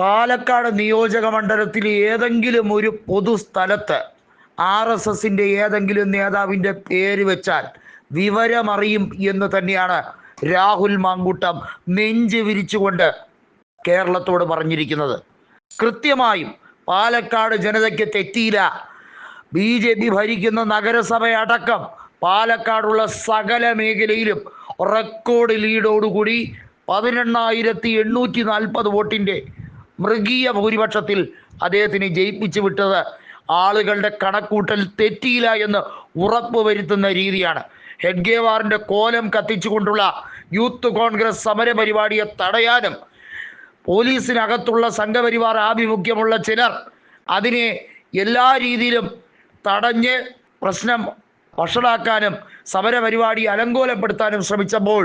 പാലക്കാട് നിയോജക മണ്ഡലത്തിൽ ഏതെങ്കിലും ഒരു പൊതുസ്ഥലത്ത് ആർ എസ് എസിന്റെ ഏതെങ്കിലും നേതാവിന്റെ പേര് വെച്ചാൽ വിവരമറിയും എന്ന് തന്നെയാണ് രാഹുൽ മാങ്കൂട്ടം നെഞ്ച് വിരിച്ചുകൊണ്ട് കേരളത്തോട് പറഞ്ഞിരിക്കുന്നത്. കൃത്യമായും പാലക്കാട് ജനതയ്ക്ക് തെറ്റിയില്ല. ബി ജെ പി ഭരിക്കുന്ന നഗരസഭയടക്കം പാലക്കാടുള്ള സകല മേഖലയിലും റെക്കോർഡ് ലീഡോടുകൂടി പതിനെണ്ണായിരത്തി എണ്ണൂറ്റി നാൽപ്പത് വോട്ടിന്റെ മൃഗീയ ഭൂരിപക്ഷത്തിൽ അദ്ദേഹത്തിന് ജയിപ്പിച്ചു വിട്ടത് ആളുകളുടെ കണക്കൂട്ടൽ തെറ്റിയില്ല എന്ന് ഉറപ്പ് വരുത്തുന്ന രീതിയാണ്. ഹെഡ്ഗേവാറിന്റെ കോലം കത്തിച്ചുകൊണ്ടുള്ള യൂത്ത് കോൺഗ്രസ് സമര പരിപാടിയെ തടയാനും പോലീസിനകത്തുള്ള സംഘപരിവാർ ആഭിമുഖ്യമുള്ള ചിലർ അതിനെ എല്ലാ രീതിയിലും തടഞ്ഞ് പ്രശ്നം വഷളാക്കാനും സമരപരിപാടി അലങ്കോലപ്പെടുത്താനും ശ്രമിച്ചപ്പോൾ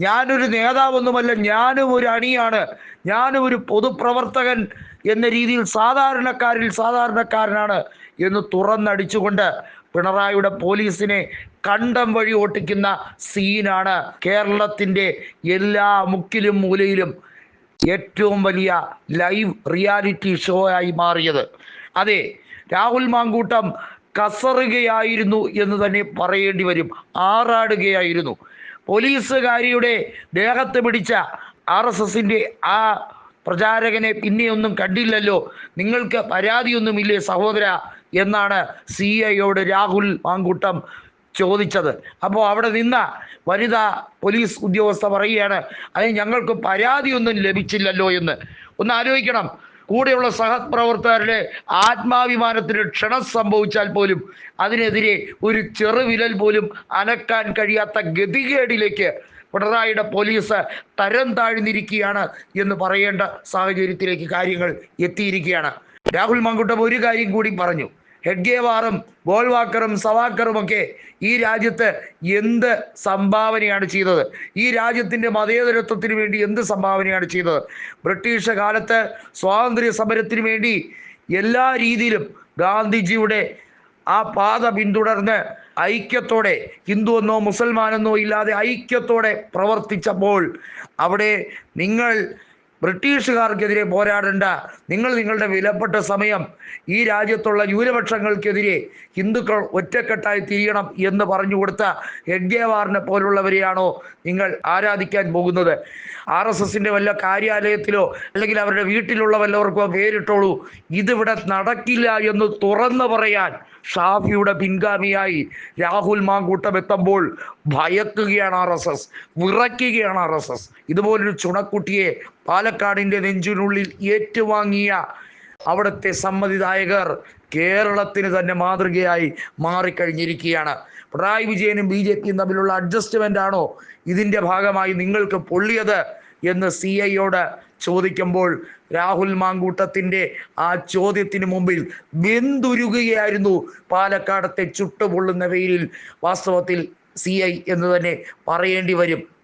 ഞാനൊരു നേതാവൊന്നുമല്ല ഞാനും ഒരു അണിയാണ് ഞാനും ഒരു പൊതുപ്രവർത്തകൻ എന്ന രീതിയിൽ സാധാരണക്കാരിൽ സാധാരണക്കാരനാണ് എന്ന് തുറന്നടിച്ചുകൊണ്ട് പിണറായിയുടെ പോലീസിനെ കണ്ടം വഴി ഓട്ടിക്കുന്ന സീനാണ് കേരളത്തിന്റെ എല്ലാ മുക്കിലും മൂലയിലും ഏറ്റവും വലിയ ലൈവ് റിയാലിറ്റി ഷോ ആയി മാറിയത്. അതെ രാഹുൽ മാങ്കൂട്ടം കസറുകയായിരുന്നു എന്ന് തന്നെ പറയേണ്ടി വരും. ആറാടുകയായിരുന്നു. പോലീസുകാരിയുടെ ദേഹത്ത് പിടിച്ച ആർ എസ് എസിന്റെ ആ പ്രചാരകനെ പിന്നെയൊന്നും കണ്ടില്ലല്ലോ. നിങ്ങൾക്ക് പരാതിയൊന്നുമില്ലേ സഹോദര? എന്നാണ് സി ഐയോട് രാഹുൽ മാങ്കൂട്ടം ചോദിച്ചത്. അപ്പോൾ അവിടെ നിന്ന വനിതാ പോലീസ് ഉദ്യോഗസ്ഥ പറയുകയാണ് അത് ഞങ്ങൾക്ക് പരാതിയൊന്നും ലഭിച്ചില്ലല്ലോ എന്ന്. ഒന്ന് ആലോചിക്കണം. കൂടെയുള്ള സഹപ്രവർത്തകരുടെ ആത്മാഭിമാനത്തിന് ക്ഷണം സംഭവിച്ചാൽ പോലും അതിനെതിരെ ഒരു ചെറുവിരൽ പോലും അനക്കാൻ കഴിയാത്ത ഗതികേടിലേക്ക് പിണറായിയുടെ പോലീസ് തരം താഴ്ന്നിരിക്കുകയാണ് എന്ന് പറയേണ്ട സാഹചര്യത്തിലേക്ക് കാര്യങ്ങൾ എത്തിയിരിക്കുകയാണ്. രാഹുൽ മങ്കുട്ടം ഒരു കാര്യം കൂടി പറഞ്ഞു. ഹെഡ്ഗേവാറും ബോൾവാക്കറും സവാക്കറും ഒക്കെ ഈ രാജ്യത്ത് എന്ത് സംഭാവനയാണ് ചെയ്തത്? ഈ രാജ്യത്തിന്റെ മതേതരത്വത്തിന് വേണ്ടി എന്ത് സംഭാവനയാണ് ചെയ്തത്? ബ്രിട്ടീഷ് കാലത്ത് സ്വാതന്ത്ര്യ സമരത്തിന് വേണ്ടി എല്ലാ രീതിയിലും ഗാന്ധിജിയുടെ ആ പാത പിന്തുടർന്ന് ഐക്യത്തോടെ ഹിന്ദു എന്നോ മുസൽമാനെന്നോ ഇല്ലാതെ ഐക്യത്തോടെ പ്രവർത്തിച്ചപ്പോൾ അവിടെ നിങ്ങൾ ബ്രിട്ടീഷുകാർക്കെതിരെ പോരാടേണ്ട നിങ്ങൾ നിങ്ങളുടെ വിലപ്പെട്ട സമയം ഈ രാജ്യത്തുള്ള ന്യൂനപക്ഷങ്ങൾക്കെതിരെ ഹിന്ദുക്കൾ ഒറ്റക്കെട്ടായി തിരിയണം എന്ന് പറഞ്ഞു കൊടുത്ത ഹെഡ്ഗേവാറിനെ പോലുള്ളവരെയാണോ നിങ്ങൾ ആരാധിക്കാൻ പോകുന്നത്? ആർ എസ് എസിന്റെ വല്ല കാര്യാലയത്തിലോ അല്ലെങ്കിൽ അവരുടെ വീട്ടിലുള്ള വല്ലവർക്കോ പേരിട്ടോളൂ. ഇതിവിടെ നടക്കില്ല എന്ന് തുറന്നു പറയാൻ ഷാഫിയുടെ പിൻഗാമിയായി രാഹുൽ മാങ്കൂട്ടം എത്തുമ്പോൾ ഭയക്കുകയാണ് ആർ എസ് എസ് വിറയ്ക്കുകയാണ് ആർ എസ് എസ്. ഇതുപോലൊരു ചുണക്കുട്ടിയെ പാലക്കാടിന്റെ നെഞ്ചിനുള്ളിൽ ഏറ്റുവാങ്ങിയ അവിടുത്തെ സമ്മതിദായകർ കേരളത്തിന് തന്നെ മാതൃകയായി മാറിക്കഴിഞ്ഞിരിക്കുകയാണ്. പിണറായി വിജയനും ബി ജെ പിയും തമ്മിലുള്ള അഡ്ജസ്റ്റ്മെന്റ് ആണോ? ഇതിന്റെ ഭാഗമായി നിങ്ങൾക്ക് പൊള്ളിയത് എന്ന് സി ഐയോട് ചോദിക്കുമ്പോൾ രാഹുൽ മാങ്കൂട്ടത്തിന്റെ ആ ചോദ്യത്തിന് മുമ്പിൽ വെന്തുരുകുകയായിരുന്നു പാലക്കാടത്തെ ചുട്ടുപൊള്ളുന്ന വെയിലിൽ. വാസ്തവത്തിൽ സി ഐ എന്ന് തന്നെ പറയേണ്ടി വരും.